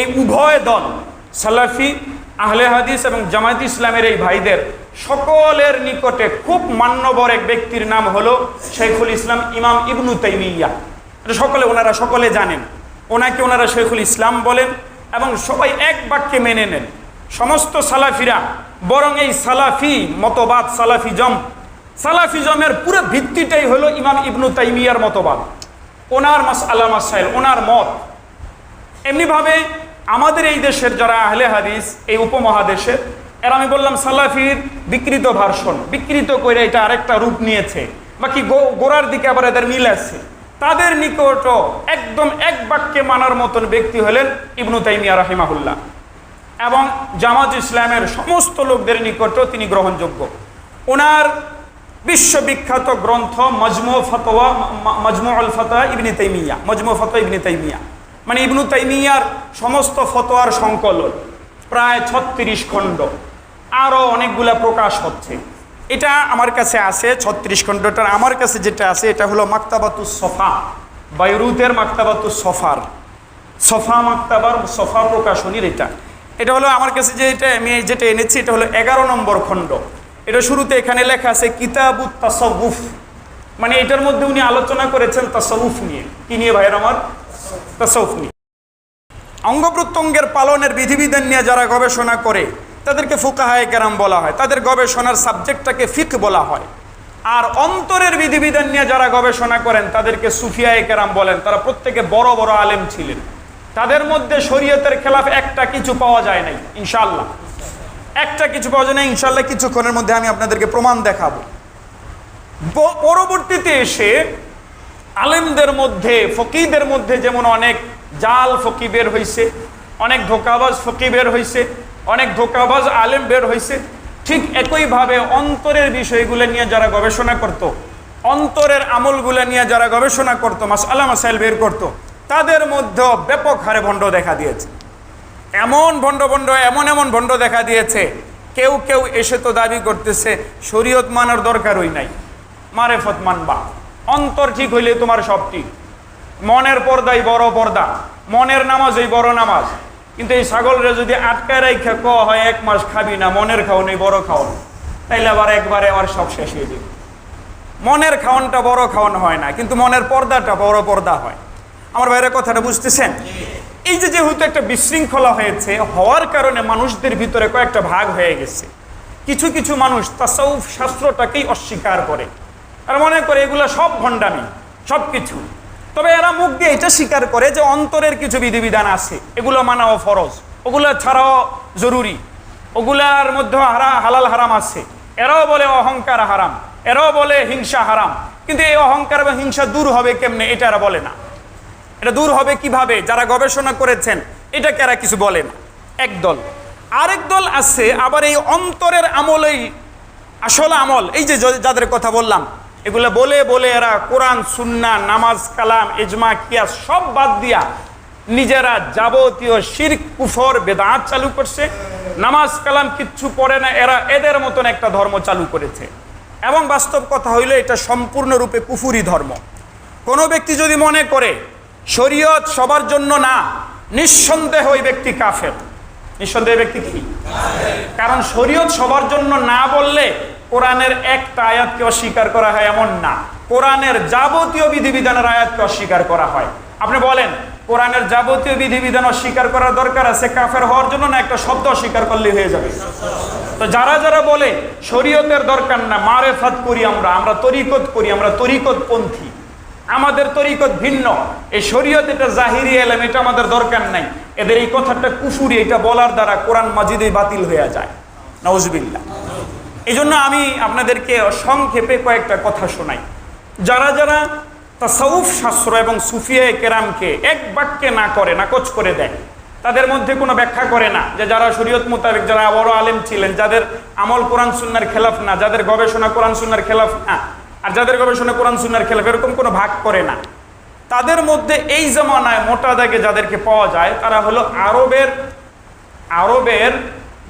এই উভয় দল, সালাফি, আহলে হাদিস এবং জামায়াত ইসলামের এই ভাইদের সকলের নিকটে খুব মান্যবর এক ব্যক্তির নাম হলো শেখুল ইসলাম ইমাম ইবনু তাইমিয়া। সকলে, ওনারা সকলে জানেন। ওনাকে ওনারা শেখুল ইসলাম বলেন এবং সবাই এক বাক্যে মেনে নেন। সমস্ত সালাফিরা, বরং এই সালাফি মতবাদ সালাফিজম সালাফিজমের পুরো ভিত্তিটাই হলো ইমাম ইবনু তাইমিয়ার মতবাদ। ওনার মাস, আল্লাহ মাসাইল ওনার মত। এমনিভাবে আমাদের এই দেশের যারা আহলে হাদিস, এই উপমহাদেশের, এর আমি বললাম সালাফির বিকৃত ভার্সন, বিকৃত করে এটা আরেকটা রূপ নিয়েছে। বাকি গোড়ার দিকে আবার এদের মিল আছে। তাদের নিকট একদম এক বাক্যে মানার মতন ব্যক্তি হলেন ইবনু তাইমিয়া রাহিমাহুল্লাহ। এবং জামাত ইসলামের সমস্ত লোকদের নিকটও তিনি গ্রহণযোগ্য। ওনার বিশ্ববিখ্যাত গ্রন্থ মজমু ফতোয়া মজমু আল ফতোয়া ইবনি তাইমিয়া, মজমু ফতোয়া ইবনি তাইমিয়া। মানে ইবনু তাইমিয়ার সমস্ত ফতোয়ার সংকলন, প্রায় ছত্রিশ খণ্ড। আরও অনেকগুলা প্রকাশ হচ্ছে। এটা আমার কাছে আছে, ছত্রিশ খণ্ডটার আমার কাছে যেটা আছে, এটা হলো মাক্তাবাতুস সফা। বাইরুতের মাক্তাবাতুস সফার। সফা মাক্তাবার, সফা প্রকাশনীর এটা। এটা হলো আমার কাছে যে এটা আমি যেটা এনেছি, এটা হলো এগারো নম্বর খণ্ড। এটা শুরুতে এখানে লেখা আছে কিতাবু তাসাউফ। মানে এটার মধ্যে উনি আলোচনা করেছেন তাসাউফ নিয়ে। কি নিয়ে ভাইয়ের আমার? তাসাউফ নিয়ে অঙ্গ প্রত্যঙ্গের পালনের বিধিবিধান নিয়ে যারা গবেষণা করে, তাদেরকে ফুকাহায় কেরাম বলা হয়। তাদের গবেষণার সাবজেক্টটাকে ফিক বলা হয়। আর অন্তরের বিধিবিধান নিয়ে যারা গবেষণা করেন, তাদেরকে সুফিয়ায় কেরাম বলেন। তারা প্রত্যেকে বড় বড় আলেম ছিলেন। তাদের মধ্যে শরীয়তের খেলাফ একটা কিছু পাওয়া যায় নাই ইনশাল্লাহ একটা কিছু পাওয়া যায় না ইনশাল্লাহ কিছুক্ষণের মধ্যে আমি আপনাদেরকে প্রমাণ দেখাবো। পরবর্তীতে এসে আলেমদের মধ্যে, ফকিদের মধ্যে যেমন অনেক জাল ফকি বের হয়েছে অনেক ধোকাবাজ ফকি বের হয়েছে অনেক ধোকাবাজ আলেম বের হয়েছে ঠিক একইভাবে অন্তরের বিষয়গুলো নিয়ে যারা গবেষণা করত। অন্তরের আমলগুলো নিয়ে যারা গবেষণা করতো মাস আল্লাহ মাসাইল বের করত। তাদের মধ্যেও ব্যাপক হারে ভণ্ড দেখা দিয়েছে এমন ভণ্ড ভণ্ড, এমন এমন ভণ্ড দেখা দিয়েছে, কেউ কেউ এসে তো দাবি করতেছে, শরীয়ত মানার দরকারই নাই, মারেফত মানবা অন্তর ঠিক হইলে তোমার সব ঠিক। মনের পর্দাই বড় পর্দা। মনের নামাজই বড় নামাজ। কিন্তু এই ছাগলরে যদি আটকায় রেখে ক, হয়, এক মাস খাবি না, মনের খাওয়ান এই বড় খাওয়ান তাইলে আবার একবারে আবার সব শেষ হয়ে যাবে। মনের খাওয়ানটা বড় খাওয়ান হয় না, কিন্তু মনের পর্দাটা বড় পর্দা হয়। আমার বাইরের কথাটা বুঝতেছেন? এই যে যেহেতু একটা বিশৃঙ্খলা হয়েছে, হওয়ার কারণে মানুষদের ভিতরে কয়েকটা ভাগ হয়ে গেছে। কিছু কিছু মানুষ তাসাউফ শাস্ত্রটাকেই অস্বীকার করে। আর মনে করে এগুলো সব ভণ্ডামি, সব কিছু। তবে এরা মুখ দিয়ে এটা স্বীকার করে যে অন্তরের কিছু বিধিবিধান আছে, এগুলো মানাও ফরজ। ওগুলো ছাড়াও জরুরি। ওগুলার মধ্যে হারা হালাল হারাম আছে। এরাও বলে অহংকার হারাম। এরাও বলে হিংসা হারাম। কিন্তু এই অহংকার এবং হিংসা দূর হবে কেমনে, এটা এরা বলে না। এটা দূর হবে কীভাবে? যারা গবেষণা করেছেন, এটাকে এরা কিছু বলে না। একদল আরেক দল আছে, আবার এই অন্তরের আমলেই আসল আমল। এই যে যাদের কথা বললাম এগুলো বলে বলে এরা কোরআন, সুন্না, নামাজ, কালাম এজমা কিয়া সব বাদ দিয়া নিজেরা যাবতীয় শির কুফর, বেদাঁত চালু করছে। নামাজ, কালাম কিচ্ছু পড়ে না, এরা এদের মতন একটা ধর্ম চালু করেছে। এবং বাস্তব কথা হইলে এটা সম্পূর্ণরূপে কুফুরি ধর্ম। কোনো ব্যক্তি যদি মনে করে শরীয়ত সবার জন্য না, নিঃসন্দেহ ওই ব্যক্তি কাফের। নিঃসন্দেহ ব্যক্তি কি? কারণ শরীয়ত সবার জন্য না বললে কোরআনের একটা আয়াতকে অস্বীকার করা হয় এমন না। কোরআনের যাবতীয় বিধিবিধানের আয়াতকে অস্বীকার করা হয়। আপনি বলেন, কোরআনের যাবতীয় বিধিবিধান অস্বীকার করার দরকার আছে, কাফের হওয়ার জন্য না একটা শব্দ অস্বীকার করলে হয়ে যাবে? তো যারা যারা বলে, শরীয়তের দরকার না, মারেফাত করি আমরা আমরা তরিকত করি, আমরা তরিকত পন্থী আমাদের তরিকত ভিন্ন। এই শরীয়ত এটা জাহিরি এলাম, এটা আমাদের দরকার নাই। এদের এই কথাটা কুফুরি, এটা বলার দ্বারা কোরআন মাজিদে বাতিল হয়ে যায়। নওয়াজবিল্লা এই জন্য আমি আপনাদেরকে সংক্ষেপে কয়েকটা কথা শোনাই। যারা যারা তাসাউফ শাস্ত্র এবং সুফিয়া কেরামকে এক বাক্যে না করে না কোচ করে দেয় তাদের মধ্যে কোনো ব্যাখ্যা করে না যে যারা শরীয়ত মোতাবেক, যারা বড় আলেম ছিলেন, যাদের আমল কোরআন সুন্নার খেলাফ না, যাদের গবেষণা কোরআন সুন্নার খেলাফ না, আর যাদের গবেষণা কোরআন সুন্নার খেলাফ, এরকম কোনো ভাগ করে না। তাদের মধ্যে এই জমানায় মোটা দাগে যাদেরকে পাওয়া যায়, তারা হলো আরবের আরবের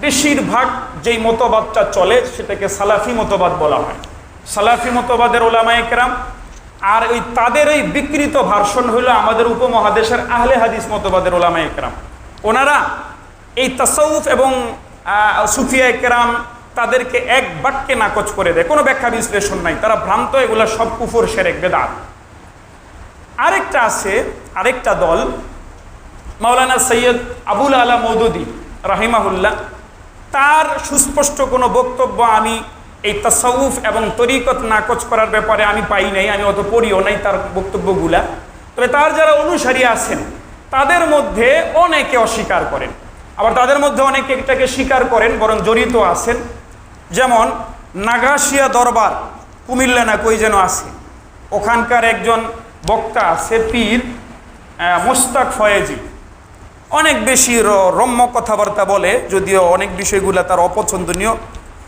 বেশিরভাগ যেই মতবাদটা চলে সেটাকে সালাফি মতবাদ বলা হয়। সালাফি মতবাদের ওলামা একরাম আর ওই তাদের ওই বিকৃত ভার্সন হলো আমাদের উপমহাদেশের আহলে হাদিস মতবাদের ওলামা একরাম ওনারা এই তাসাউফ এবং সুফিয়া একরাম তাদেরকে এক বাক্যে নাকচ করে দেয়। কোনো ব্যাখ্যা বিশ্লেষণ নাই। তারা ভ্রান্ত, এগুলা সব কুফর সেরেক, বেদাত। আরেকটা আছে, আরেকটা দল, মাওলানা সৈয়দ আবুল আলা মৌদুদি, রাহিমাহুল্লাহ। তার সুস্পষ্ট কোনো বক্তব্য আমি এই তাসাউফ এবং তরিকত নাকচ করার ব্যাপারে আমি পাই নাই, আমি অত পড়িও নাই তার বক্তব্যগুলা। তবে তার যারা অনুসারী আছেন, তাদের মধ্যে অনেকে অস্বীকার করেন। আবার তাদের মধ্যে অনেকে এটাকে স্বীকার করেন, বরং জড়িত আছেন। যেমন, নাগাশিয়া দরবার, কুমিল্লা না কই যেন আছে। ওখানকার একজন বক্তা আছে, পীর মোস্তাক ফয়েজি। অনেক বেশি রম্য কথাবার্তা বলে, যদিও অনেক বিষয়গুলো তার অপছন্দনীয়,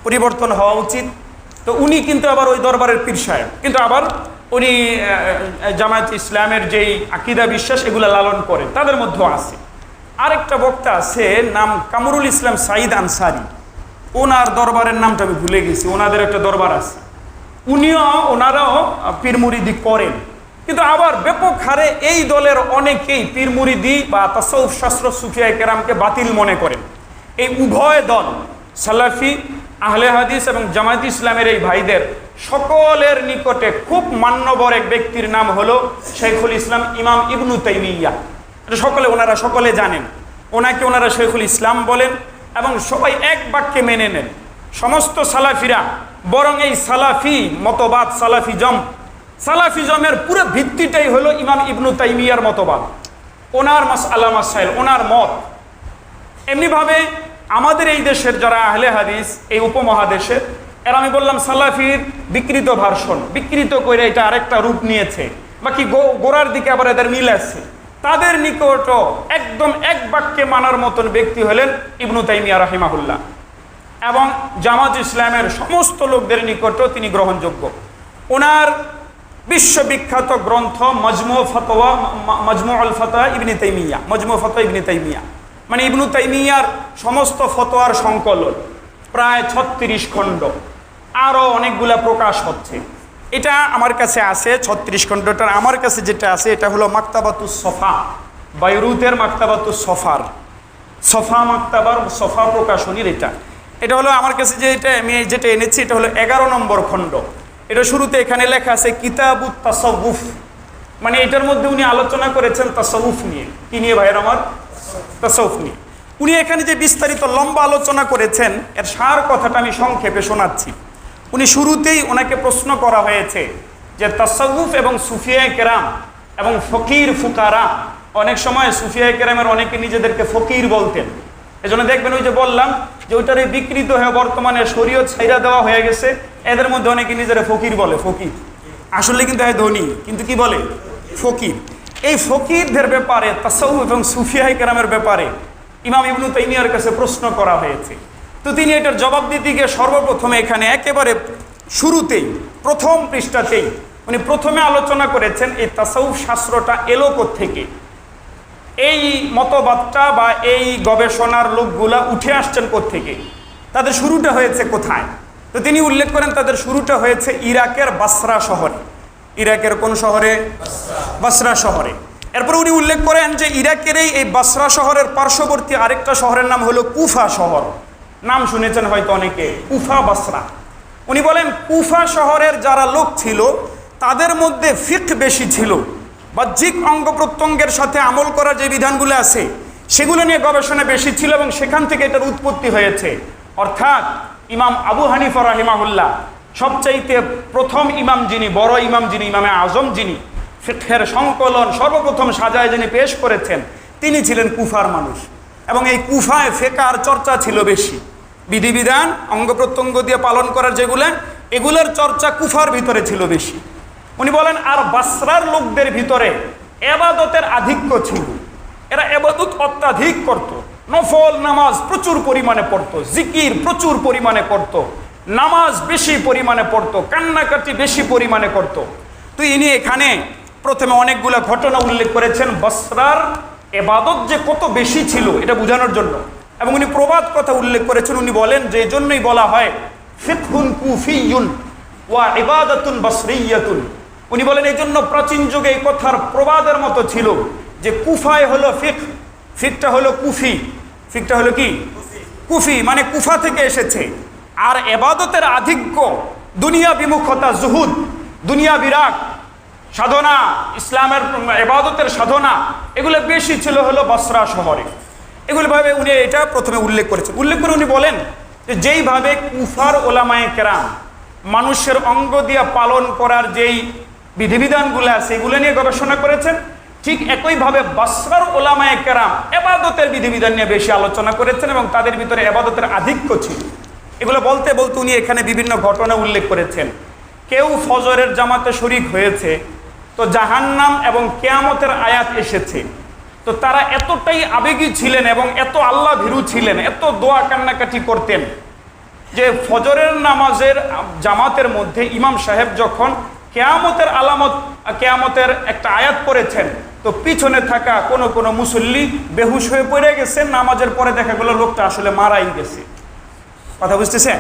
পরিবর্তন হওয়া উচিত। তো উনি কিন্তু আবার ওই দরবারের পীর সাহেব। কিন্তু আবার উনি জামায়াত ইসলামের যেই আকিদা বিশ্বাস, এগুলো লালন করেন। তাদের মধ্যেও আছে। আরেকটা বক্তা আছে, নাম কামরুল ইসলাম সাঈদ আনসারি। ওনার দরবারের নামটা আমি ভুলে গেছি, ওনাদের একটা দরবার আছে। উনিও, ওনারাও পীর মুরিদি করেন। কিন্তু আবার ব্যাপক হারে এই দলের অনেকেই পীর মুরিদি বা তাসৌফ শাস্ত্র সুফিয়া কেরামকে বাতিল মনে করেন। এই উভয় দল, সালাফি, আহলে হাদিস এবং জামায়াত ইসলামের এই ভাইদের সকলের নিকটে খুব মান্যবর এক ব্যক্তির নাম হলো শেখুল ইসলাম ইমাম ইবনু তাইমিয়া। এটা সকলে, ওনারা সকলে জানেন। ওনাকে ওনারা শেখুল ইসলাম বলেন এবং সবাই এক বাক্যে মেনে নেন। সমস্ত সালাফিরা, বরং এই সালাফি মতবাদ, সালাফিজম সালাফিজমের পুরো ভিত্তিটাই হলো ইমাম ইবনু তাইমিয়ার মতবাদ। ওনার মাস, আল্লাহ মাসাইল, ওনার মত। এমনিভাবে আমাদের এই দেশের যারা আহলে হাদিস, এই উপমহাদেশের এর আমি বললাম সালাফির বিকৃত ভার্সন। বিকৃত করে এটা আরেকটা রূপ নিয়েছে। বাকি গোড়ার দিকে আবার এদের মিল আছে। তাদের নিকট একদম এক বাক্যে মানার মতন ব্যক্তি হলেন ইবনু তাইমিয়া রাহিমাহুল্লাহ। এবং জামাত ইসলামের সমস্ত লোকদের নিকটও তিনি গ্রহণযোগ্য। ওনার বিশ্ববিখ্যাত গ্রন্থ মজমু ফতোয়া মজমু আল ফতোয়া ইবনি তাইমিয়া, মজমু ফতোয়া ইবনি তাইমিয়া। মানে ইবনু তাইমিয়ার সমস্ত ফতোয়ার সংকলন, প্রায় ছত্রিশ খণ্ড। আরও অনেকগুলা প্রকাশ হচ্ছে। এটা আমার কাছে আছে, ছত্রিশ খণ্ডটার আমার কাছে যেটা আছে, এটা হলো মাক্তাবাতুস সফা, বাইরুতের মাক্তাবাতুস সফার। সফা মাক্তাবার সফা প্রকাশনীর এটা। এটা হলো আমার কাছে যে এটা আমি যেটা এনেছি, এটা হলো এগারো নম্বর খণ্ড। এটা শুরুতে এখানে লেখা আছে কিতাবুত তাসাউফ। মানে এটার মধ্যে উনি আলোচনা করেছেন তাসাউফ নিয়ে। কি নিয়ে ভাইয়ের আমার? তাসাউফ নিয়ে। উনি এখানে যে বিস্তারিত লম্বা আলোচনা করেছেন, এর সার কথাটা আমি সংক্ষেপে শোনাচ্ছি। উনি শুরুতেই ওনাকে প্রশ্ন করা হয়েছে যে তাসাউফ এবং সুফিয়া কেরাম এবং ফকির ফুকারা, অনেক সময় সুফিয়া কেরামের অনেকে নিজেদেরকে ফকির বলতেন। এজন্য দেখবেন ওই যে বললাম যে ওইটার বিকৃত হয়ে বর্তমানে শরীয়ত ছাইরা দেওয়া হয়ে গেছে। এদের মধ্যে অনেকে নিজেরা ফকির বলে, ফকির। আসলে কিন্তু হয় ধনী, কিন্তু কি বলে? ফকির। এই ফকিরদের ব্যাপারে, তাসাউফ এবং সুফিয়া কেরামের ব্যাপারে ইমাম ইবনু তাইমিয়ার কাছে প্রশ্ন করা হয়েছে। তো তিনি এটার জবাব দিতে গিয়ে সর্বপ্রথমে এখানে একেবারে শুরুতেই, প্রথম পৃষ্ঠাতেই, উনি প্রথমে আলোচনা করেছেন এই তাসাউফ শাস্ত্রটা এলো থেকে এই মতবাদটা বা এই গবেষণার লোকগুলা উঠে আসছেন থেকে তাদের শুরুটা হয়েছে কোথায়? তো তিনি উল্লেখ করেন তাদের শুরুটা হয়েছে ইরাকের বাসরা শহরে। ইরাকের কোন শহরে? বাসরা শহরে। এরপর উনি উল্লেখ করেন যে ইরাকের এই বাসরা শহরের পার্শ্ববর্তী আরেকটা শহরের নাম হলো কুফা শহর। নাম শুনেছেন হয়তো অনেকে, কুফা বাসরা। উনি বলেন, কুফা শহরের যারা লোক ছিল, তাদের মধ্যে ফিক বেশি ছিল। বাহ্যিক অঙ্গ প্রত্যঙ্গের সাথে আমল করার যে বিধানগুলো আছে, সেগুলো নিয়ে গবেষণা বেশি ছিল এবং সেখান থেকে এটার উৎপত্তি হয়েছে। অর্থাৎ ইমাম আবু হানিফা রাহিমাহুল্লাহ সবচাইতে প্রথম ইমাম যিনি, বড় ইমাম যিনি, ইমামে আজম যিনি ফিকের সংকলন সর্বপ্রথম সাজায় যিনি পেশ করেছেন, তিনি ছিলেন কুফার মানুষ। এবং এই কুফায় ফেকার চর্চা ছিল বেশি। বিধিবিধান, অঙ্গ প্রত্যঙ্গ দিয়ে পালন করার যেগুলো, এগুলোর চর্চা কুফার ভিতরে ছিল বেশি। উনি বলেন, আর বাসরার লোকদের ভিতরে এবাদতের আধিক্য ছিল। এরা এবাদত অত্যাধিক করত। নফল নামাজ প্রচুর পরিমাণে পড়ত, জিকির প্রচুর পরিমাণে করত নামাজ বেশি পরিমাণে পড়ত, কান্নাকাটি বেশি পরিমাণে করত। তো ইনি এখানে প্রথমে অনেকগুলো ঘটনা উল্লেখ করেছেন, বসরার এবাদত যে কত বেশি ছিল, এটা বোঝানোর জন্য। এবং উনি প্রবাদ কথা উল্লেখ করেছেন, উনি বলেন যে জন্যই বলা হয়, ফিকহুন কুফিয়ুন ওয়া ইবাদাতুন বসরিয়াতুন উনি বলেন, এই জন্য প্রাচীন যুগে এই কথার প্রবাদের মতো ছিল যে কুফায় হলো ফিক, ফিকটা হলো কুফি। ফিকটা হলো কি? কুফি মানে কুফা থেকে এসেছে। আর এবাদতের আধিক্য দুনিয়া বিমুখতা, জুহুদ, দুনিয়া বিরাট সাধনা, ইসলামের এবাদতের সাধনা, এগুলো বেশি ছিল হলো বসরা শহরে। এগুলো ভাবে উনি এটা প্রথমে উল্লেখ করেছেন। উল্লেখ করে উনি বলেন যে যেইভাবে কুফার ওলামায়ে কেরাম মানুষের অঙ্গ দিয়া পালন করার যেই বিধিবিধানগুলো আছে, এগুলো নিয়ে গবেষণা করেছেন। ঠিক একইভাবে বসরার ওলামায়ে কেরাম এবাদতের বিধিবিধান নিয়ে বেশি আলোচনা করেছেন এবং তাদের ভিতরে এবাদতের আধিক্য ছিল। এগুলো বলতে বলতে উনি এখানে বিভিন্ন ঘটনা উল্লেখ করেছেন। কেউ ফজরের জামাতে শরিক হয়েছে, তো জাহান্নাম এবং কেয়ামতের আয়াত এসেছে। তো তারা এতটাই আবেগী ছিলেন এবং এত আল্লাহ ভীরু ছিলেন, এত দোয়া কান্নাকাটি করতেন যে ফজরের নামাজের জামাতের মধ্যে ইমাম সাহেব যখন কেয়ামতের আলামত, কেয়ামতের একটা আয়াত করেছেন তো পিছনে থাকা কোনো কোনো মুসল্লি বেহুশ হয়ে পড়ে গেছে, নামাজের পরে দেখা গেল লোকটা আসলে মারাই গেছে। কথা বুঝতেছেন?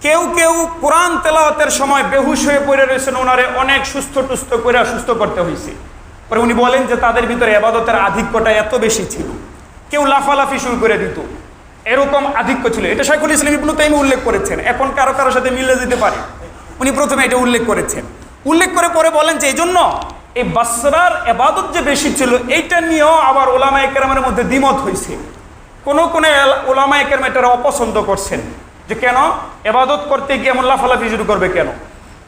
কেউ কেউ কোরআন তেলাওয়াতের সময় বেহুশ হয়ে পড়ে রয়েছেন, ওনারে অনেক সুস্থ টুস্থ করে সুস্থ করতে হয়েছে। পরে উনি বলেন যে তাদের ভিতরে আবাদতের আধিক্যটা এত বেশি ছিল। কেউ লাফালাফি শুরু করে দিত। এরকম আধিক্য ছিল। এটা শাইখুল ইসলাম ইবনু তাইমি উল্লেখ করেছেন। এখন কারও কারোর সাথে মিলে যেতে পারে। উনি প্রথমে এটা উল্লেখ করেছেন। উল্লেখ করে পরে বলেন যে এই জন্য এই বাসরার এবাদত যে বেশি ছিল, এইটা নিয়েও আবার ওলামা একরামের মধ্যে দ্বিমত হয়েছে। কোনো কোনো ওলামা একরাম এটা অপছন্দ করছেন যে কেন? এবাদত করতে গিয়ে এমন লাফালাফি শুরু করবে কেন?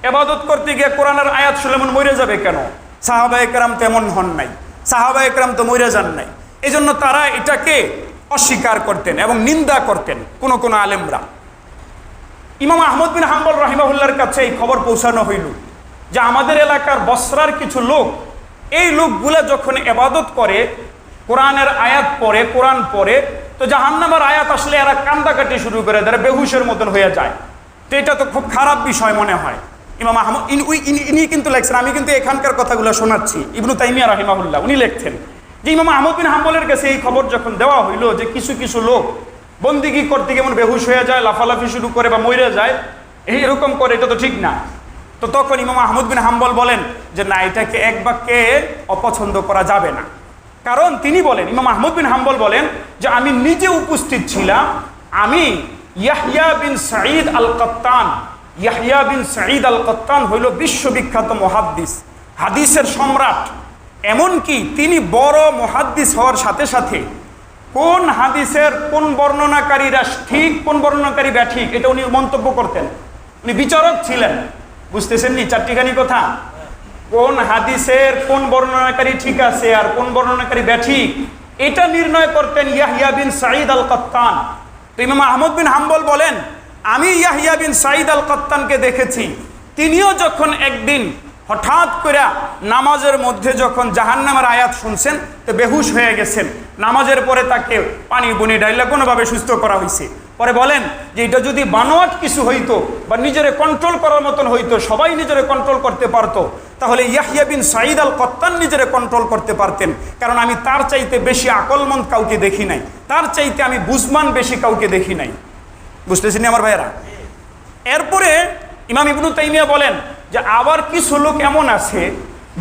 এবাদত করতে গিয়ে কোরআনের আয়াত এমন মরে যাবে কেন? সাহাবা একরাম তেমন হন নাই। সাহাবা একরাম তো মরে যান নাই। এই জন্য তারা এটাকে অস্বীকার করতেন এবং নিন্দা করতেন কোনো কোনো আলেমরা। ইমাম আহমদ বিন হাম্বল রাহিমাহুল্লার কাছে এই খবর পৌঁছানো হইল যে আমাদের এলাকার বসরার কিছু লোক, এই লোকগুলা যখন এবাদত করে, কোরআনের আয়াত পড়ে, কোরআন পড়ে, তো জাহান্নামার আয়াত আসলে এরা কান্দাকাটি শুরু করে দেয় বেহুশের মতন হয়ে যায়। তো এটা তো খুব খারাপ বিষয় মনে হয়। ইমাম আহমদ ইনি কিন্তু লেখছেন, আমি কিন্তু এখানকার কথাগুলো শোনাচ্ছি। ইবনু তাইমিয়া রাহিমাহুল্লাহ, উনি লিখছেন যে ইমাম আহমদ বিন হাম্বলের কাছে এই খবর যখন দেওয়া হইল যে কিছু কিছু লোক বন্দিগি করতে কেমন বেহুশ হয়ে যায়, লাফালাফি শুরু করে বা মরে যায় এই এরকম করে, এটা তো ঠিক না। তো তখন ইমাম আহমদ বিন হাম্বল বলেন যে, না, এটাকে এক বাক্যে অপছন্দ করা যাবে না। কারণ তিনি বলেন, ইমাম আহমদ বিন হাম্বল বলেন যে, আমি নিজে উপস্থিত ছিলাম, আমি ইয়াহিয়া বিন সাঈদ আল কত্তান ইয়াহিয়া বিন সাঈদ আল কত্তান হইল বিশ্ববিখ্যাত মহাদ্দিস। হাদিসের সম্রাট। এমনকি তিনি বড় মহাদ্দিস হওয়ার সাথে সাথে কোন হাদিসের, কোন বর্ণনাকারীরা ঠিক, কোন বর্ণনাকারী ব্যাঠিক, এটা উনি মন্তব্য করতেন। উনি বিচারক ছিলেন। বুঝতেছেন নি চারটিখানি কথা। কোন হাদিসের, কোন বর্ণনাকারী ঠিক আছে আর কোন বর্ণনাকারী ব্যাঠিক? এটা নির্ণয় করতেন ইয়াহিয়া বিন সাঈদ আল কত্তান তো ইমাম আহমদ বিন হাম্বল বলেন, আমি ইয়াহিয়া বিন সাঈদ আল কত্তানকে দেখেছি। তিনিও যখন একদিন হঠাৎ করে নামাজের মধ্যে যখন জাহান্নামের আয়াত শুনছেন, তো বেহুশ হয়ে গেছেন। নামাজের পরে তাকে পানি বুনি ডাইলা কোনোভাবে সুস্থ করা হয়েছে পরে বলেন যে এটা যদি বানোয়াট কিছু হইতো বা নিজের কন্ট্রোল করার মতন হইতো, সবাই নিজের কন্ট্রোল করতে পারতো, তাহলে ইয়াহিয়া বিন সাঈদ আল কত্তান নিজের কন্ট্রোল করতে পারতেন। কারণ আমি তার চাইতে বেশি আকলমন্দ কাউকে দেখি নাই। তার চাইতে আমি বুঝমান বেশি কাউকে দেখি নাই। বুঝতেছেন আমার ভাইয়েরা? এরপরে ইমাম ইবনু তাইমিয়া বলেন যে আবার কিছু লোক এমন আছে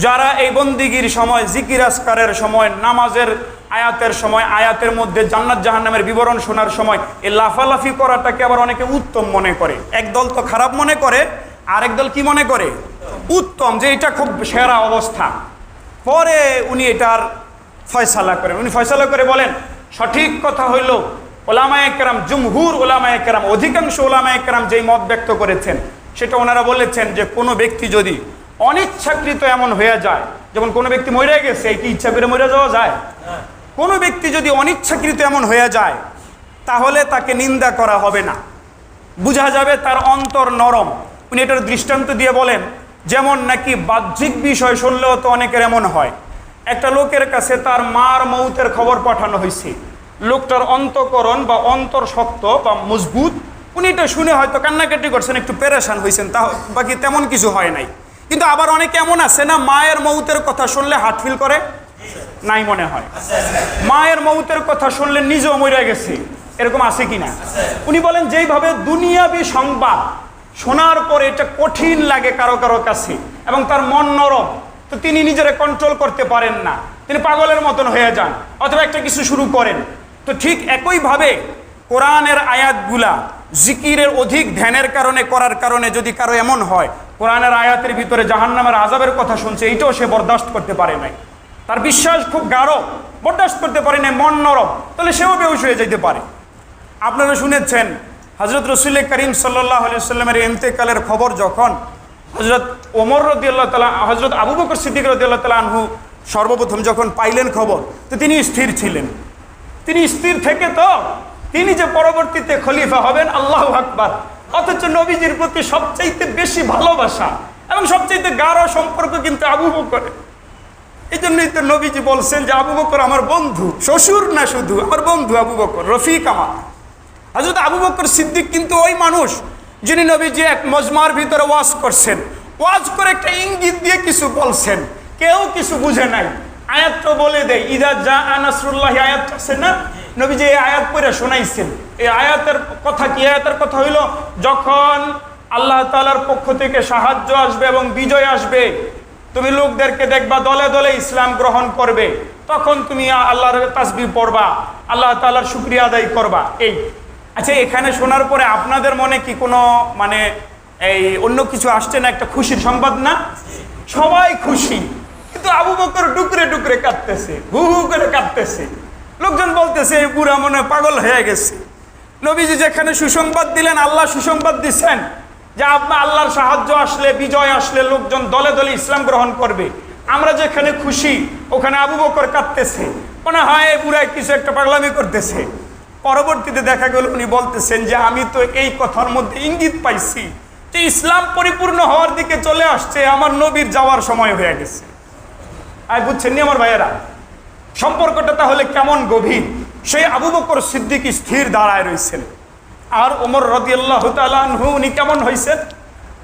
যারা এই বন্দিগির সময় জিকির আসকারের সময়, নামাজের আয়াতের সময়, আয়াতের মধ্যে জান্নাত জাহান্নামের বিবরণ শোনার সময় এই লাফালাফি করাটাকে আবার অনেকে উত্তম মনে করে। একদল তো খারাপ মনে করে, আরেক দল কি মনে করে? উত্তম যে এটা খুব সেরা অবস্থা। পরে উনি এটার ফয়সালা করেন। উনি ফয়সালা করে বলেন, সঠিক কথা হইল, ওলামায় একরাম জুমহুর ওলামায় একরাম অধিকাংশ ওলামায় একরাম যেই মত ব্যক্ত করেছেন সেটা ওনারা বলেছেন যে কোনো ব্যক্তি যদি অনিচ্ছাকৃত এমন হয়ে যায় যেমন কোনো ব্যক্তি মরে গেছে এই কি ইচ্ছা করে মরে যাওয়া যায়? কোনো ব্যক্তি যদি অনিচ্ছাকৃত এমন হয়ে যায় তাহলে তাকে নিন্দা করা হবে না। বোঝা যাবে তার অন্তর নরম। উনি এটার দৃষ্টান্ত দিয়ে বলেন যেমন নাকি বাহ্যিক বিষয় শুনলেও তো অনেকের এমন হয়। একটা লোকের কাছে তার মার মৌতের খবর পাঠানো হয়েছে লোকটার অন্তকরণ বা অন্তর শক্ত বা মজবুত উনি এটা শুনে হয়তো কান্নাকাটি করছেন, একটু পেরেশান হয়েছেন তা বাকি তেমন কিছু হয় নাই। কিন্তু আবার অনেকে এমন আছে না, মায়ের মৌতের কথা শুনলে হার্ট ফিল করে? নাই মনে হয়। মায়ের মৌতের কথা শুনলে নিজেও মরে গেছে। এরকম আছে কিনা? উনি বলেন, যেইভাবে দুনিয়াবি সংবাদ শোনার পরে এটা কঠিন লাগে কারও কারও কাছে এবং তার মন নরম, তো তিনি নিজেরা কন্ট্রোল করতে পারেন না। তিনি পাগলের মতন হয়ে যান, অথবা একটা কিছু শুরু করেন। তো ঠিক একইভাবে কোরআনের আয়াতগুলা জিকিরের অধিক ধ্যানের কারণে, করার কারণে যদি কারও এমন হয়, কোরআনের আয়াতের ভিতরে জাহান্নামের আজাবের কথা শুনছে, এইটাও সে বরদাস্ত করতে পারে নাই। তার বিশ্বাস খুব গাঢ়, বরদাস্ত করতে পারে নাই, মন নরম, তাহলে সেও বেউস হয়ে যেতে পারে। আপনারা শুনেছেন হজরত রসুল করিম সাল্লাহ সাল্লামের ইন্তেকালের খবর যখন হজরত ওমর রদিয়াল্লাহ তালা হজরত আবু বকর সিদ্দিক রদিয়াল্লাহ তালা আনহু সর্বপ্রথম যখন পাইলেন খবর, তো তিনি স্থির ছিলেন। তিনি স্থির থেকে তো তিনি যে পরবর্তীতে খলিফা হবেন, আল্লাহ আকবার। অথচ নবীজির প্রতি সবচাইতে বেশি ভালোবাসা এবং সবচাইতে গাঢ় সম্পর্ক কিন্তু আবু বকরের। এই জন্যই তো নবীজি বলছেন যে, আবু বকর আমার বন্ধু, শ্বশুর না শুধু, আমার বন্ধু আবু বকর, রফিক আমার। হজরত আবু বকর সিদ্দিক কিন্তু ওই মানুষ যিনি নবীজি এক মজমার ভিতরে ওয়াজ করছেন। ওয়াজ করে একটা ইঙ্গিত দিয়ে কিছু বলছেন। কেউ কিছু বুঝে নাই। আয়াত তো বলে দেয়, ইদা যা আনাসরুল্লাহ আয়াত আছে না? নবীজি এই আয়াত পড়ে শোনাইছেন। এই আয়াতের কথা কি? আয়াতের কথা হইল, যখন আল্লাহ তাআলার পক্ষ থেকে সাহায্য আসবে এবং বিজয় আসবে, তুমি লোকদেরকে দেখবা, দলে দলে ইসলাম গ্রহণ করবে, তখন তুমি আল্লাহর তাসবি পড়বা, আল্লাহ তালার শুক্রিয়া আদায় করবা। এই আচ্ছা এখানে শোনার পরে আপনাদের মনে কি কোনো মানে এই অন্য কিছু আসছে না? একটা খুশির সংবাদ না? সবাই খুশি, কিন্তু আবু বকর ডুকরে ডুকরে কাঁদতেছে, হু হু করে কাঁদতেছে। লোকজন বলতেছে, এই বুড়া মনে পাগল হয়ে গেছে। নবীজি যেখানে সুসংবাদ দিলেন, আল্লাহ সুসংবাদ দিচ্ছেন যে আপনার আল্লাহর সাহায্য আসলে, বিজয় আসলে, লোকজন দলে দলে ইসলাম গ্রহণ করবে। আমরা যেখানে খুশি, ওখানে আবু বকর কাঁদতেছে। মনে হয় বুড়ায় কিছু একটা পাগলামি করতেছে। পরবর্তীতে দেখা গেল, উনি বলতেছেন যে, আমি তো এই কথার মধ্যে ইঙ্গিত পাইছি যে ইসলাম পরিপূর্ণ হওয়ার দিকে চলে আসছে, আমার নবীর যাওয়ার সময় হয়ে গেছে। আর বুঝছেন নি আমার ভাইয়েরা? সম্পর্কটা তাহলে কেমন গভীর? সেই আবু বকর সিদ্দিক স্থির দাঁড়ায় রয়েছেন আর ওমর রদিয়াল্লাহ তালু উনি কেমন হয়েছেন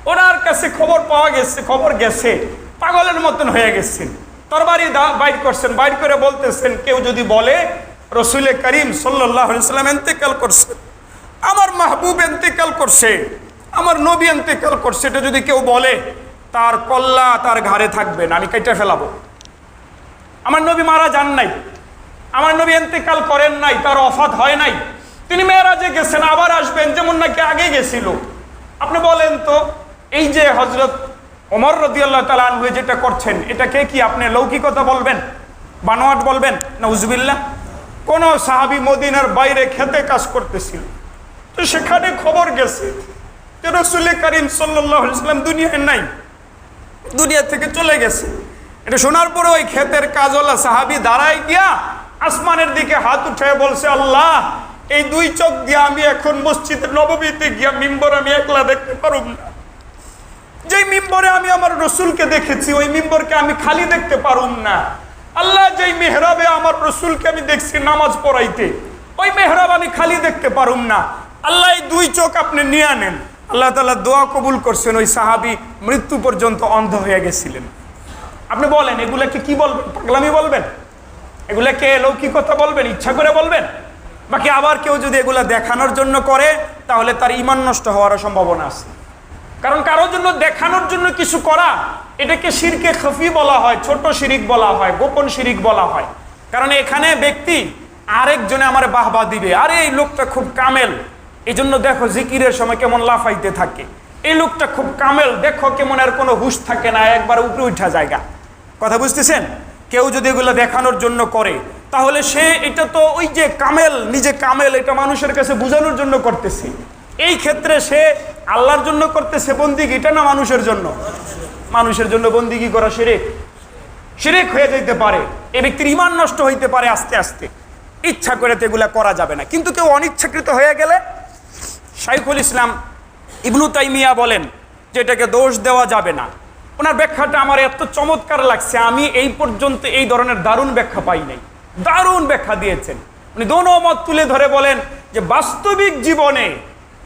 ওনার কাছে খবর পাওয়া গেছে, খবর গেছে। পাগলের মতন হয়ে গেছেন। তরবারি বাইর করছেন, বাইর করে বলতেছেন, কেউ যদি বলে, রসুলে করিম সাল্লাহ সাল্লাম এন্তেকাল করছে। আমার মাহবুব এন্তেকাল করছে। আমার নবী এন্তেকাল করছে। এটা যদি কেউ বলে, তার কল্লা তার ঘাড়ে থাকবে না। আমি কেটে ফেলাবো। আমার নবী মারা যান নাই। আমার নবী এন্তেকাল করেন নাই, তার অফাত হয় নাই। তিনি মেয়েরাজে গেছেন, আবার আসবেন, যেমন নাকি আগে গেছিল। আপনি বলেন তো, এই যে হজরত ওমর রদিয়াল্লাহ তালান হয়ে যেটা করছেন, এটাকে কি আপনি লৌকিকতা বলবেন? বানোয়াট বলবেন? না উজবিল্লা কোন সাহাবি মদিনার বাইরে খেতে কাজ করতেছিল। তো সেখানে খবর গেছে যে রসুল করিম সাল্লাহ ইসলাম দুনিয়ায় নাই। দুনিয়া থেকে চলে গেছে। এটা শোনার পরে ওই ক্ষেতের কাজওয়ালা সাহাবি দাঁড়ায় গিয়া আসমানের দিকে হাত উঠে বলছে, আল্লাহ, এই দুই চোখ দিয়ে আমি এখন মসজিদের নবমীতে গিয়া মিম্বর আমি একলা দেখতে পারব না। যেই মিম্বরে আমি আমার রসুলকে দেখেছি, ওই মিম্বরকে আমি খালি দেখতে পারুম না। আল্লাহ, যেই মেহরাবে আমার রসুলকে আমি দেখছি নামাজ পড়াইতে, ওই মেহরাব আমি খালি দেখতে পারুম না। আল্লাহ, এই দুই চোখ আপনি নিয়ে আনেন। আল্লাহ তাআলা দোয়া কবুল করছেন, ওই সাহাবি মৃত্যু পর্যন্ত অন্ধ হয়ে গেছিলেন। আপনি বলেন, এগুলাকে কি বলবেন? পাগলামি বলবেন? এগুলাকে লৌকিকতা বলবেন? ইচ্ছা করে বলবেন? বাকি আবার কেউ যদি এগুলা দেখানোর জন্য করে, তাহলে তার ইমান নষ্ট হওয়ারও সম্ভাবনা আছে। কারণ কারোর জন্য দেখানোর জন্য কিছু করা, এটাকে শিরকে খফি বলা হয়, ছোট শিরিক বলা হয়, গোপন শিরিক বলা হয়। কারণ এখানে ব্যক্তি আরেকজনে আমার বাহবা দিবে। আরে, এই লোকটা খুব কামেল। এই জন্য দেখো জিকিরের সময় কেমন লাফাইতে থাকে। এই লোকটা খুব কামেল। দেখো কেমন আর কোনো হুশ থাকে না, একবার উপরে উঠা জায়গা। কথা বুঝতেছেন? কেউ যদি এগুলো দেখানোর জন্য করে, তাহলে সে এটা তো ওই যে কামেল, নিজে কামেল, এটা মানুষের কাছে বোঝানোর জন্য করতেছে। এই ক্ষেত্রে সে আল্লাহর জন্য করতেছে বন্দিগি এটা না মানুষের জন্য? মানুষের জন্য বন্দিগি করা শিরেক? শিরেক হয়ে যেতে পারে। এ ব্যক্তির ইমান নষ্ট হইতে পারে আস্তে আস্তে। ইচ্ছা করে তো এগুলা করা যাবে না। কিন্তু কেউ অনিচ্ছাকৃত হয়ে গেলে শাইখুল ইসলাম ইবনু তাইমিয়া বলেন যে এটাকে দোষ দেওয়া যাবে না। ওনার ব্যাখ্যাটা আমার এত চমৎকার লাগছে, আমি এই পর্যন্ত এই ধরনের দারুণ ব্যাখ্যা পাই নাই। দারুণ ব্যাখ্যা দিয়েছেন। উনি দোনো মত তুলে ধরে বলেন যে বাস্তবিক জীবনে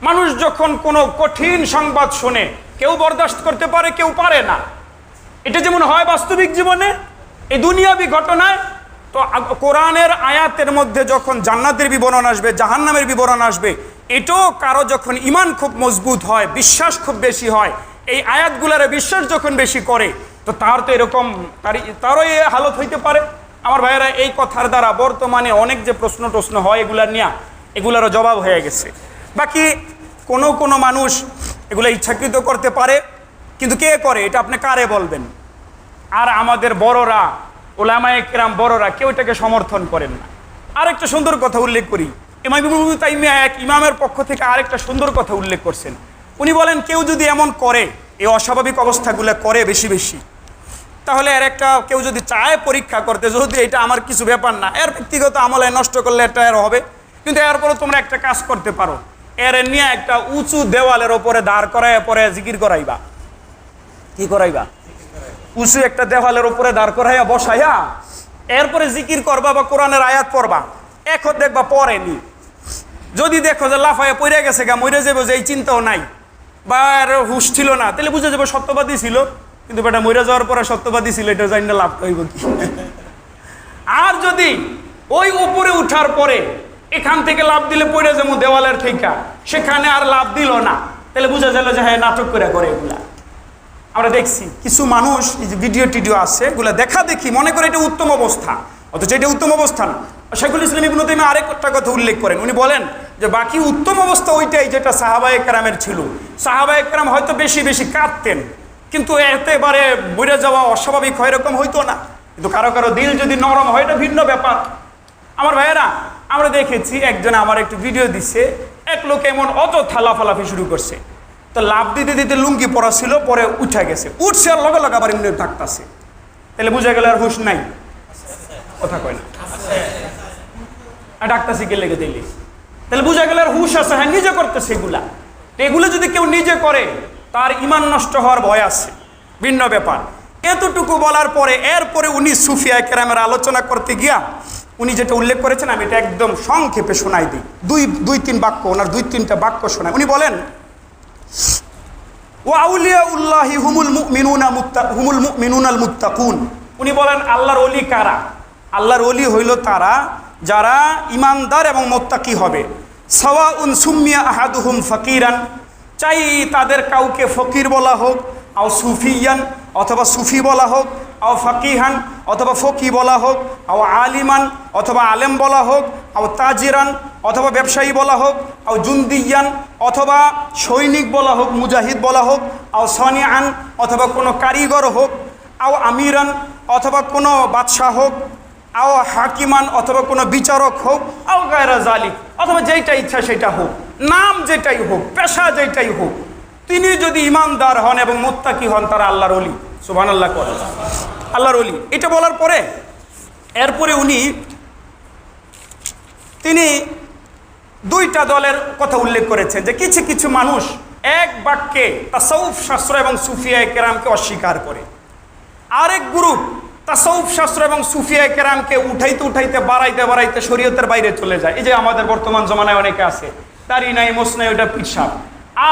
মানুষ যখন কোনো কঠিন সংবাদ শোনে, কেউ বরদাস্ত করতে পারে, কেউ পারে না। এটা যেমন হয় বাস্তবিক জীবনে, এই দুনিয়াবি ঘটনায়, তো কোরআনের আয়াতের মধ্যে যখন জান্নাতের বিবরণ আসবে, জাহান্নামের বিবরণ আসবে, এটাও কারও যখন ইমান খুব মজবুত হয়, বিশ্বাস খুব বেশি হয় এই আয়াতগুলারে বিশ্বাস যখন বেশি করে, তো তার তো এরকম তার তারও এ হালত হইতে পারে। আমার ভাইয়েরা, এই কথার দ্বারা বর্তমানে অনেক যে প্রশ্ন টশ্ন হয় এগুলার নিয়ে, এগুলারও জবাব হয়ে গেছে। বাকি কোনো কোনো মানুষ এগুলো ইচ্ছাকৃত করতে পারে, কিন্তু কে করে, এটা আপনি কারে বলবেন? আর আমাদের বড়রা, ওলামায়ে কেরাম বড়রা কেউ এটাকে সমর্থন করেন না। আরেকটা সুন্দর কথা উল্লেখ করি। ইমাম তাইমিয়া এক ইমামের পক্ষ থেকে আরেকটা সুন্দর কথা উল্লেখ করছেন। উনি বলেন, কেউ যদি এমন করে, এই অস্বাভাবিক অবস্থাগুলো করে বেশি বেশি, তাহলে এর একটা কেউ যদি চায় পরীক্ষা করতে, যদি এটা আমার কিছু ব্যাপার না, এর ব্যক্তিগত আমলে নষ্ট করলে এটা এর হবে। কিন্তু এরপরে তোমরা একটা কাজ করতে পারো। এর নিয়ে একটা উঁচু দেওয়ালের ওপরে দাঁড় করায়, পরে জিকির করাইবা। কি করাইবা? উঁচু একটা দেওয়ালের উপরে দাঁড় করাইয়া বসাইয়া, এরপরে জিকির করবা বা কোরআনের আয়াত পড়বা। এখন দেখবা, পড়েনি। যদি দেখো যে লাফাইয়া পড়ে গেছে গা মরে যাব যে এই চিন্তাও নাই। বা আর হুশ ছিল না। তাহলে বুঝে যাব সত্যবাদী ছিল। কিন্তু বেটা মরে যাওয়ার পরে সত্যবাদী ছিল, এটা জানি না লাভ হইব কি। আর যদি ওই উপরে উঠার পরে এখান থেকে লাভ দিলে পড়ে যাব দেওয়ালের থেকে সেখানে আর লাভ দিল না। তাহলে বুঝা গেল যে হ্যাঁ নাটক করে করে এগুলা। আমরা দেখছি, কিছু মানুষ এই যে ভিডিও টিডিও আছে, এগুলো দেখা দেখি, মনে করে এটা উত্তম অবস্থা। অথচ এটা উত্তম অবস্থা না। শেখুল ইসলাম ইবনু তাইমিয়া আরেকটা কথা উল্লেখ করেন। উনি বলেন যে বাকি উত্তম অবস্থা ওইটাই যেটা সাহাবা একরামের ছিল। সাহাবা একরাম হয়তো বেশি বেশি কাঁদতেন, কিন্তু এতেবারে বইরে যাওয়া অস্বাভাবিক হয় এরকম হইতো না। কিন্তু কারও কারও দিল যদি নরম হয়, এটা ভিন্ন ব্যাপার। আমার ভাইয়েরা, আমরা দেখেছি, একজন আমার একটু ভিডিও দিচ্ছে এক লোক এমন অযথা লাফালাফি শুরু করছে। তো লাভ দিতে দিতে লুঙ্গি পরা ছিল, পরে উঠে গেছে। উঠছে আর লগে লগে আবার এমনি ডাকতেছে তাহলে বুঝা গেল আর হুশ নাই। কথা কয় না। আর ডাকতেছি কে লেগে দিলি। তাহলে বুঝা গেল আর হুশ আছে হ্যাঁ নিজে করতেছে এগুলা এগুলো যদি কেউ নিজে করে, তার ইমান নষ্ট হওয়ার ভয় আছে। ভিন্ন ব্যাপার। এতটুকু বলার পরে, এরপরে উনি সুফিয়া কেরামের আলোচনা করতে গিয়া, উনি যেটা উল্লেখ করেছেন, আমি এটা একদম সংক্ষেপে শোনাই দিই। দুই দুই তিন বাক্য, ওনার দুই তিনটা বাক্য শোনায় উনি বলেন ও আউলিয়া উল্লাহি হুমুল মুমিনুনা মুত্তা, হুমুল মুমিনুনাল মুত্তাকুন। উনি বলেন, আল্লাহর অলি কারা? আল্লাহর অলি হইল তারা যারা ইমানদার এবং মোত্তাকি হবে। সওয়া উন সুমিয়া আহাদুহুম ফকিরান, চাই তাদের কাউকে ফকির বলা হোক, আও সুফিয়ান অথবা সুফি বলা হোক, আও ফাকিহান অথবা ফকি বলা হোক, আও আলিমান অথবা আলেম বলা হোক, আও তাজিরান অথবা ব্যবসায়ী বলা হোক, আও জুন্দিয়ান অথবা সৈনিক বলা হোক, মুজাহিদ বলা হোক, আও সনিয়ান অথবা কোনো কারিগর হোক, আও আমিরান অথবা কোনো বাদশাহ হোক আও হাকিমান অথবা কোনো বিচারক হোক, আও গায়রা জালিক অথবা যেইটা ইচ্ছা সেটা হোক, নাম যেটাই হোক, পেশা যেটাই হোক, তিনি যদি ইমানদার হন এবং মোত্তাকি হন, তারা আল্লাহর অলি সুবান আল্লাহ করে আল্লাহর অলি এটা বলার পরে, এরপরে উনি, তিনি দুইটা দলের কথা উল্লেখ করেছেন, যে কিছু কিছু মানুষ এক বাক্যে তাসৌফ শাস্ত্র এবং সুফিয়া কেরামকে অস্বীকার করে। আরেক গ্রুপ তাসৌফ শাস্ত্র এবং সুফিয়া কেরামকে উঠাইতে উঠাইতে, বাড়াইতে বাড়াইতে শরীয়তের বাইরে চলে যায়। এই যে আমাদের বর্তমান জমানায় অনেকে আছে, তারই নাই, মোস নাই ওটা পিসাব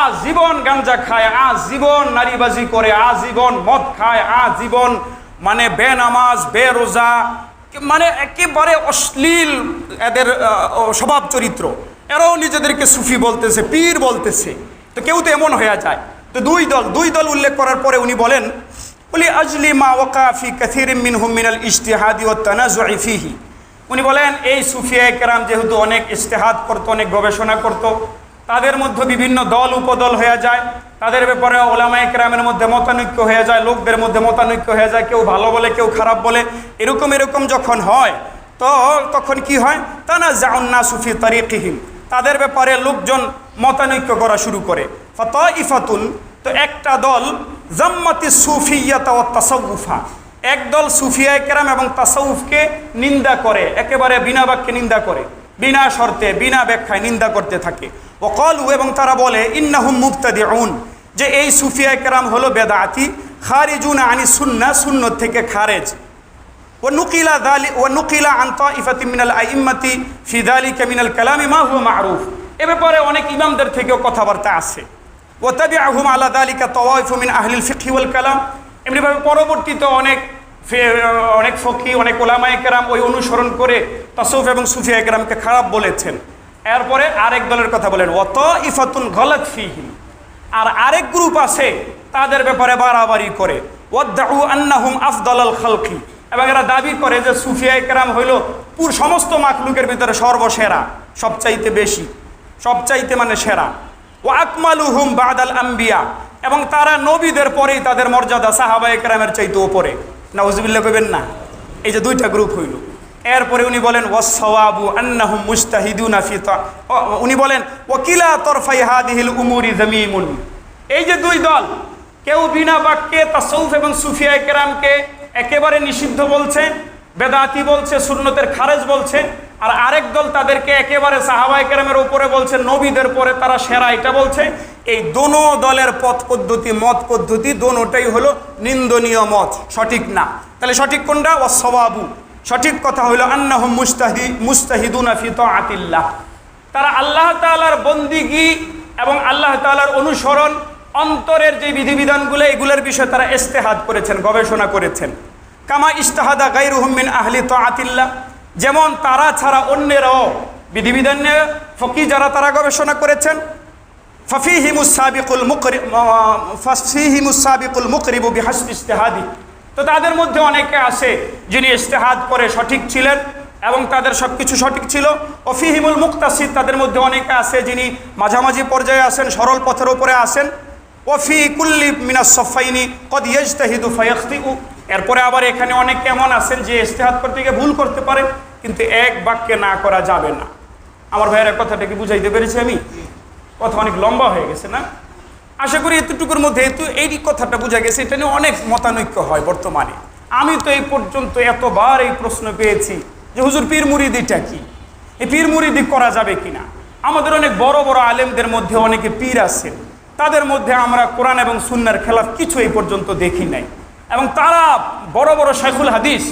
আজীবন গাঞ্জা খায়, আজীবন নারীবাজি করে, আজীবন মদ খায়, আজীবন মানে বেনামাজ, বেরোজা মানে একেবারে অশ্লীল এদের স্বভাব চরিত্র। এরাও নিজেদেরকে সুফি বলতেছে, পীর বলতেছে। তো কেউ তো এমন হয়ে যায়। তো দুই দল দুই দল উল্লেখ করার পরে উনি বলেন বলি আজলি মা ওয়াকাফি কাথির মিন মিনাল ইজতিহাদি ও তানাজুই ফিহি। উনি বলেন, এই সুফিয়া কেরাম যেহেতু অনেক ইস্তেহাদ করতো, অনেক গবেষণা করত, তাদের মধ্যে বিভিন্ন দল উপদল হয়ে যায়। তাদের ব্যাপারে ওলামায় কেরামের মধ্যে মতানৈক্য হয়ে যায়, লোকদের মধ্যে মতানৈক্য হয়ে যায়, কেউ ভালো বলে, কেউ খারাপ বলে। এরকম এরকম যখন হয়, তো তখন কি হয়? তা না জাউন্না সুফি তারিকিহিম। তাদের ব্যাপারে লোকজন মতানৈক্য করা শুরু করে। ফত ইফাতুন তো একটা দল, জাম্মাতি সুফিয়াতা ও তাসউফা। একদল সুফিয়ায় কেরাম এবং তাসউফকে নিন্দা করে, একেবারে বিনা বাক্যে নিন্দা করে। বিনা শর্তে, বিনা ব্যাখ্যায় নিন্দা করতে থাকে। ও কলু এবং তারা বলে, ইন্নাহুম মুক্তাদি উন যে এই সুফিয়া কেরাম হলো বেদাতি, খারিজুন আনি সুন্না শূন্য থেকে খারেজ। ও নুকিলা দালি ও নুকিলা আন্তা ইফাতি মিনাল আইম্মাতি ফিদালি কেমিনাল কালামি মা মারুফ। এ ব্যাপারে অনেক ইমামদের থেকেও কথাবার্তা আছে। ওতাবি আহম আল্লাহ আলিকা তওয়াইফুমিন আহলিল ফিকিউল কালাম। এমনিভাবে পরবর্তীতে অনেক অনেক ফকি অনেক ওলামা একরাম ওই অনুসরণ করে তসৌফ এবং সুফিয়া একরামকে খারাপ বলেছেন। এরপরে আরেক দলের কথা বলেন অত ইফাতুন গলত ফিহিম। আর আরেক গ্রুপ আছে, তাদের ব্যাপারে বাড়াবাড়ি করে, ওয়াদ্দাউ আন্নাহুম আফদাল আল খালকি। এবং এরা দাবি করে যে সুফিয়া একরাম হইল পুর, সমস্ত মাকলুকের ভিতরে সর্বসেরা, সবচাইতে বেশি, সবচাইতে মানে সেরা। বাদাল আম্বিয়া। এবং তারা নবীদের পরেই তাদের মর্যাদা সাহাবা একরামের চাইতে ওপরে নাউজুবিল্লাহ কইবেন না, এই যে দুইটা গ্রুপ হইল। এরপরে উনি বলেন ওয়াসওয়াবু আন্নাহুম মুস্তাহিদুনা ফি উনি বলেন ওকিলা তরফাই হাদিহিল উমুরি জামিমুন। এই যে দুই দল, কেউ বিনা বাক্যে তাসৌফ এবং সুফিয়া একরামকে একেবারে নিষিদ্ধ বলছে, বেদাতি বলছে, সুন্নতের খারেজ বলছে আর আরেক দল তাদেরকে একেবারে সাহাবাই কেরামের উপরে বলছে, নবীদের পরে তারা সেরা এটা বলছে। এই দোনো দলের পথ পদ্ধতি, মত পদ্ধতি দোনোটাই হলো নিন্দনীয় মত, সঠিক না। তাহলে সঠিক কোনটা? ওয়াসওয়াবু সঠিক কথা হলো, আন্নাহুম মুস্তাহি, মুস্তাহিদুনা ফি তাআতিল্লাহ। তারা আল্লাহ তাআলার বন্দিগি এবং আল্লাহ তাআলার অনুসরণ, অন্তরের যে বিধিবিধানগুলো, এগুলোর বিষয়ে তারা ইস্তেহাদ করেছেন, গবেষণা করেছেন। কামা ইস্তাহাদা গাইরুহুম মিন আহলি তাআতিল্লাহ। যেমন তারা ছাড়া অন্যেরাও বিধিবিধান নিয়ে ফকি যারা তারা গবেষণা করেছেন, ফফিহিমুস সাবিকুল মুকরি ফফিহিমুস সাবিকুল মুকরিবু বিহাসব ইস্তেহাদি। তো তাদের মধ্যে অনেকে আছে যিনি ইস্তেহাদ করে সঠিক ছিলেন এবং তাদের সব কিছু সঠিক ছিল। অফিহিমুল মুক্তাসিদ তাদের মধ্যে অনেকে আছে যিনি মাঝামাঝি পর্যায়ে আছেন, সরল পথের উপরে আসেন ওফি কুল্লি মিনাস সফাইনি, কদ ইজতাহিদু ফায়াখতিউ। এরপরে আবার এখানে অনেক এমন আছেন যে ইস্তেহাদ করতে গিয়ে ভুল করতে পারেন কিন্তু এক বাক্যে না করা যাবে না। আমার ভাইয়ের কথাটা কি বুঝাইতে পেরেছি আমি? কথা অনেক লম্বা হয়ে গেছে না? আশা করি এতটুকুর মধ্যে এত এই কথাটা বোঝা গেছে, এটা নিয়ে অনেক মতানৈক্য হয় বর্তমানে। আমি তো এই পর্যন্ত এতবার এই প্রশ্ন পেয়েছি যে হুজুর পীর মুরিদিটা কি? এই পীর মুরিদি করা যাবে কিনা? আমাদের অনেক বড় বড় আলেমদের মধ্যে অনেকে পীর আছেন। তাদের মধ্যে আমরা কোরআন এবং সুন্নার খেলাফ কিছু এই পর্যন্ত দেখি নাই। এবং তারা বড় বড় শেখুল হাদিস,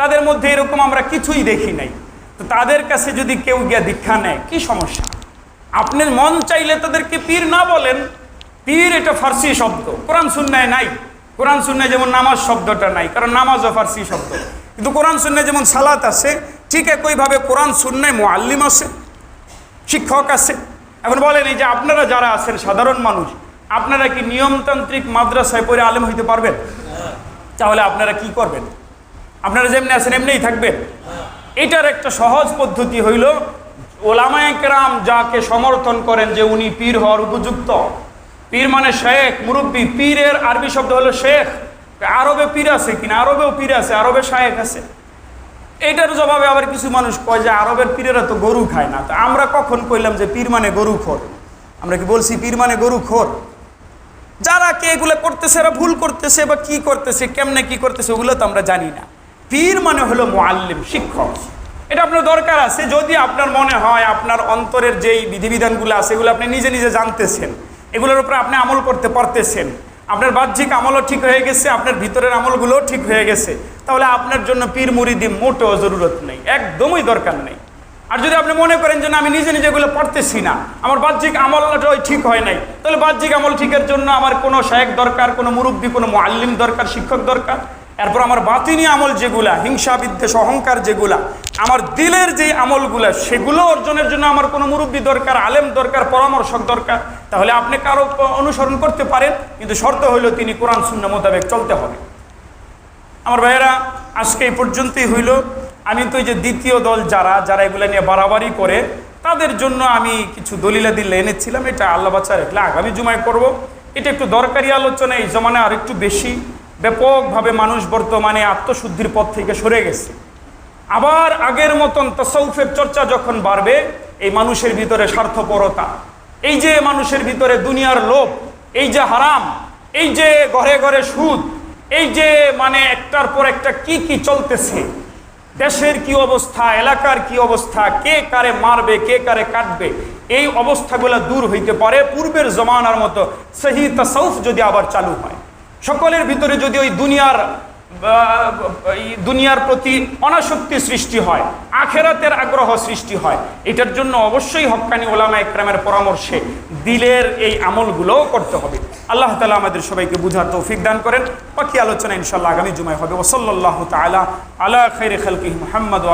তাদের মধ্যে এরকম আমরা কিছুই দেখি নাই। তো তাদের কাছে যদি কেউ গিয়া দীক্ষা নেয়, কি সমস্যা? আপনার মন চাইলে তাদেরকে পীর না বলেন, পীর এটা ফার্সি শব্দ। কোরআন সুন্নায় নাই। কোরআন সুন্নায় যেমন নামাজ শব্দটা নাই, কারণ নামাজও ফার্সি শব্দ। কিন্তু কোরআন সুন্নায় যেমন সালাত আছে, ঠিক একইভাবে কোরআন সুন্নায় মোয়াল্লিম আছে, শিক্ষক আছে। এখন বলেন এই যে আপনারা যারা আছেন, সাধারণ মানুষ, আপনারা কি নিয়মতান্ত্রিক মাদ্রাসায় পড়ে আলেম হইতে পারবেন? তাহলে আপনারা কি করবেন? আপনারা যেমনি আছেন এমনিই থাকবেন। এটার একটা সহজ পদ্ধতি হইল ওলামায়করাম যাকে সমর্থন করেন যে উনি পীর হওয়ার উপযুক্ত। পীর মানে শেখ, মুরব্বী। পীরের আরবি শব্দ হলো শেখ। আরবে পীর আছে কিনা? আরবেও পীর আছে, আরবে শায়েক আছে। এটার জবাবে আবার কিছু মানুষ কয় যে আরবের পীরেরা তো গরু খায় না। তো আমরা কখন কইলাম যে পীর মানে গরু খোর? আমরা কি বলছি পীর মানে গরু খোর? যারা কে এগুলো করতেছে, এরা ভুল করতেছে বা কি করতেছে, কেমনে কি করতেছে, ওগুলো তো আমরা জানি না। পীর মানে হলো মোয়াল্লিম শিক্ষক। এটা আপনার দরকার আছে। যদি আপনার মনে হয় আপনার অন্তরের যেই বিধিবিধানগুলো আছে, এগুলো আপনি নিজে নিজে জানতেছেন, এগুলোর উপরে আপনি আমল করতে পারতেছেন, আপনার বাহ্যিক আমলও ঠিক হয়ে গেছে, আপনার ভিতরের আমলগুলোও ঠিক হয়ে গেছে, তাহলে আপনার জন্য পীর মুরিদি মোটেও জরুরত নেই, একদমই দরকার নেই। আর যদি আপনি মনে করেন যে না, আমি নিজে নিজে এগুলো পড়তেছি না, আমার বাহ্যিক আমলটা ওই ঠিক হয় নাই, তাহলে বাহ্যিক আমল ঠিকের জন্য আমার কোনো শায়েক দরকার, কোনো মুরব্বী, কোনো মোয়াল্লিম দরকার, শিক্ষক দরকার। এরপর আমার বাতিনি আমল যেগুলা, হিংসা, বিদ্বেষ, অহংকার যেগুলা, আমার দিলের যে আমলগুলা, সেগুলো অর্জনের জন্য আমার কোনো মুরব্বী দরকার, আলেম দরকার, পরামর্শক দরকার, তাহলে আপনি কারও অনুসরণ করতে পারেন, কিন্তু শর্ত হইল তিনি কোরআন শূন্য মোতাবেক চলতে হবে। আমার ভাইয়েরা, আজকে এই পর্যন্তই হইল। আমি তো যে দ্বিতীয় দল যারা যারা এগুলো নিয়ে বাড়াবাড়ি করে, তাদের জন্য আমি কিছু দলিলা দিল্লা এনেছিলাম। এটা আল্লাহ বাচ্চা রাখলে আগামী জুমায় করব। এটা একটু দরকারি আলোচনা, এই জমানে আর একটু বেশি। ব্যাপকভাবে মানুষ বর্তমানে আত্মশুদ্ধির পথ থেকে সরে গেছে। আবার আগের মতন তসৌফের চর্চা যখন বাড়বে, এই মানুষের ভিতরে স্বার্থপরতা, এই যে মানুষের ভিতরে দুনিয়ার লোভ, এই যে হারাম, এই যে ঘরে ঘরে সুদ, এই যে মানে একটার পর একটা কি কি চলতেছে দেশের কি অবস্থা, এলাকার কি অবস্থা, কে কারে মারবে, কে কারে কাটবে, এই অবস্থাগুলো দূর হইতে পারে পূর্বের জমানার মতো। সহি তাসৌফ যদি আবার চালু হয়, সকলের ভিতরে যদি ওই দুনিয়ার দুনিয়ার প্রতি অনাসক্তি সৃষ্টি হয়, আখেরাতের আগ্রহ সৃষ্টি হয়, এটার জন্য অবশ্যই হক্কানি ওলামা একরামের পরামর্শে দিলের এই আমলগুলোও করতে হবে। আল্লাহ তালা আমাদের সবাইকে বুঝার তৌফিক দান করেন। বাকি আলোচনা ইনশাল্লাহ আগামী জুমায় হবে। ওসল্লাহ তালা আলা খৈর মোহাম্মদ